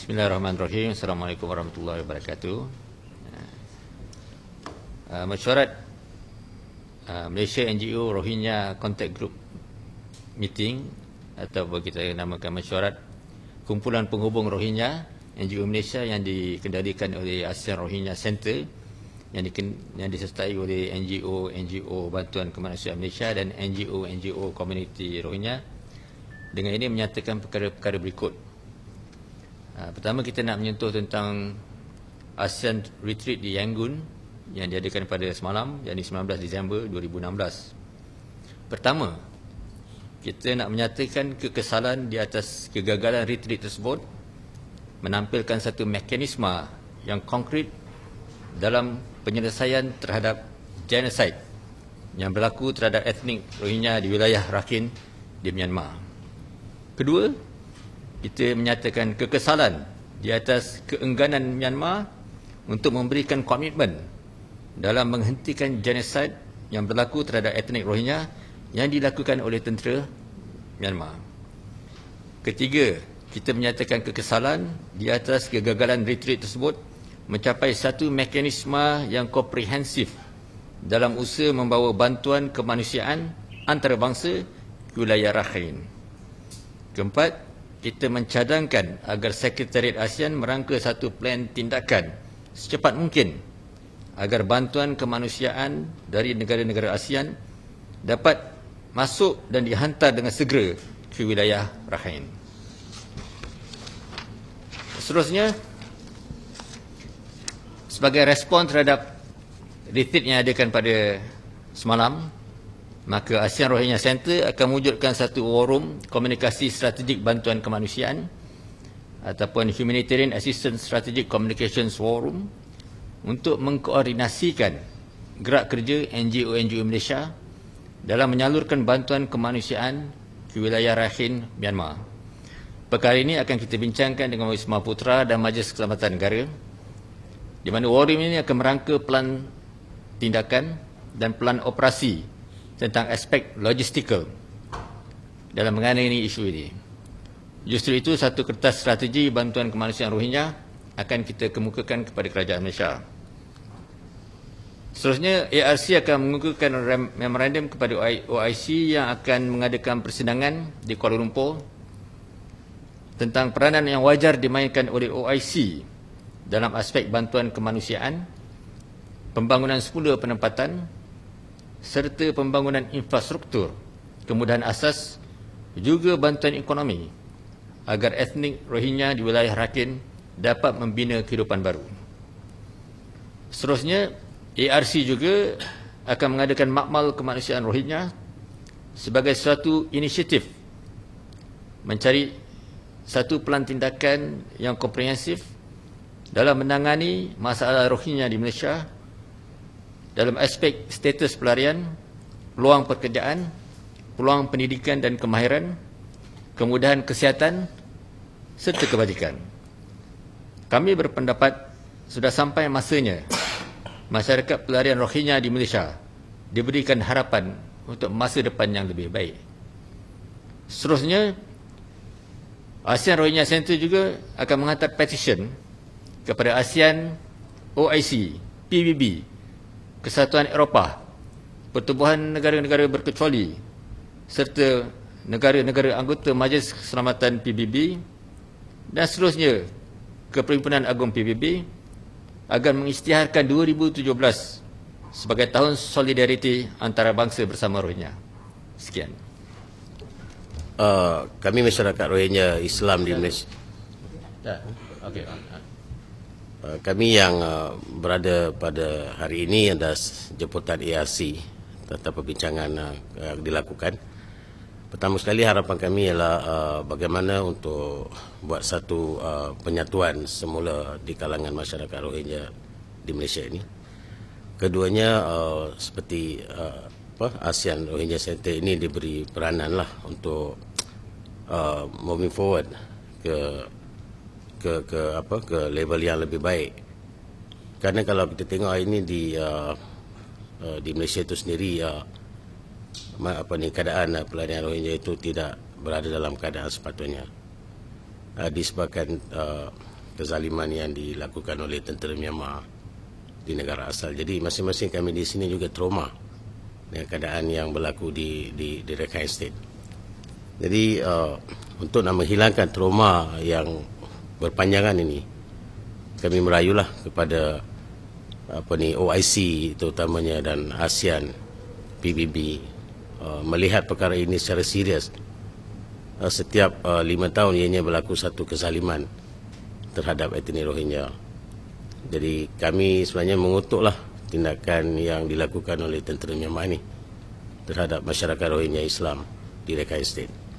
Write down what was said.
Bismillahirrahmanirrahim. Assalamualaikum warahmatullahi wabarakatuh. Uh, mesyuarat uh, Malaysia NGO Rohingya Contact Group Meeting atau kita namakan mesyuarat kumpulan penghubung Rohingya NGO Malaysia yang dikendalikan oleh ASEAN Rohingya Center yang, di, yang disertai oleh NGO NGO Bantuan Kemanusiaan Malaysia dan NGO NGO Community Rohingya dengan ini menyatakan perkara-perkara berikut. Uh, pertama kita nak menyentuh tentang ASEAN Retreat di Yangon yang diadakan pada semalam yang di 19 Disember 2016. Pertama, kita nak menyatakan kekesalan di atas kegagalan retreat tersebut menampilkan satu mekanisme yang konkret dalam penyelesaian terhadap genocide yang berlaku terhadap etnik Rohingya di wilayah Rakhine di Myanmar. Kedua, kita menyatakan kekesalan di atas keengganan Myanmar untuk memberikan komitmen dalam menghentikan genocide yang berlaku terhadap etnik Rohingya yang dilakukan oleh tentera Myanmar. Ketiga, kita menyatakan kekesalan di atas kegagalan retreat tersebut mencapai satu mekanisme yang komprehensif dalam usaha membawa bantuan kemanusiaan antarabangsa ke wilayah Rakhine. Keempat, kita mencadangkan agar Sekretariat ASEAN merangka satu plan tindakan secepat mungkin agar bantuan kemanusiaan dari negara-negara ASEAN dapat masuk dan dihantar dengan segera ke wilayah Rakhine. Seterusnya, sebagai respon terhadap retreat yang adakan pada semalam, maka ASEAN Rohingya Center akan mewujudkan satu forum komunikasi strategik bantuan kemanusiaan ataupun Humanitarian Assistance Strategic Communications Forum untuk mengkoordinasikan gerak kerja NGO-NGO Malaysia dalam menyalurkan bantuan kemanusiaan ke wilayah Rakhine, Myanmar. Perkara ini akan kita bincangkan dengan Wisma Putra dan Majlis Keselamatan Negara di mana Warim ini akan merangka pelan tindakan dan pelan operasi tentang aspek logistikal dalam mengenai isu ini. Justru itu satu kertas strategi bantuan kemanusiaan Rohingya akan kita kemukakan kepada kerajaan Malaysia. Seterusnya, ARC akan mengukuhkan memorandum kepada OIC yang akan mengadakan persidangan di Kuala Lumpur tentang peranan yang wajar dimainkan oleh OIC dalam aspek bantuan kemanusiaan, pembangunan semula penempatan serta pembangunan infrastruktur, kemudahan asas juga bantuan ekonomi agar etnik Rohingya di wilayah Rakhine dapat membina kehidupan baru. Seterusnya, ARC juga akan mengadakan makmal kemanusiaan Rohingya sebagai suatu inisiatif mencari satu pelan tindakan yang komprehensif dalam menangani masalah Rohingya di Malaysia dalam aspek status pelarian, peluang pekerjaan, peluang pendidikan dan kemahiran, kemudahan kesihatan serta kebajikan. Kami berpendapat sudah sampai masanya masyarakat pelarian Rohingya di Malaysia diberikan harapan untuk masa depan yang lebih baik. Seterusnya, ASEAN Rohingya Center juga akan menghantar petition kepada ASEAN OIC, PBB, Kesatuan Eropah, Pertubuhan Negara-Negara Berkecuali serta negara-negara anggota Majlis Keselamatan PBB dan seterusnya ke Perhimpunan Agung PBB agar mengisytiharkan 2017 sebagai tahun solidariti antara bangsa bersama Rohingya. Sekian. Uh, kami masyarakat Rohingya Islam di Malaysia. Okay. Uh, kami yang uh, berada pada hari ini ada jemputan ARC tentang perbincangan uh, yang dilakukan. Pertama sekali harapan kami ialah bagaimana untuk buat satu penyatuan semula di kalangan masyarakat Rohingya di Malaysia ini. Keduanya seperti apa ASEAN Rohingya Center ini diberi peranan lah untuk moving forward ke ke ke apa ke level yang lebih baik. Karena kalau kita tengok ini di uh, uh, di Malaysia itu sendiri uh, apa ni keadaan pelarian Rohingya itu tidak berada dalam keadaan sepatutnya. uh, disebabkan uh, kezaliman yang dilakukan oleh tentera Myanmar di negara asal. Jadi masing-masing kami di sini juga trauma dengan keadaan yang berlaku di di, di Rakhine State. Jadi uh, untuk nak menghilangkan trauma yang berpanjangan ini, kami merayulah kepada apa ni OIC terutamanya dan ASEAN, PBB uh, melihat perkara ini secara serius. Uh, setiap uh, lima tahun ianya berlaku satu kezaliman terhadap etnik Rohingya. Jadi kami sebenarnya mengutuklah tindakan yang dilakukan oleh tentera Myanmar ini terhadap masyarakat Rohingya Islam di Rakhine State.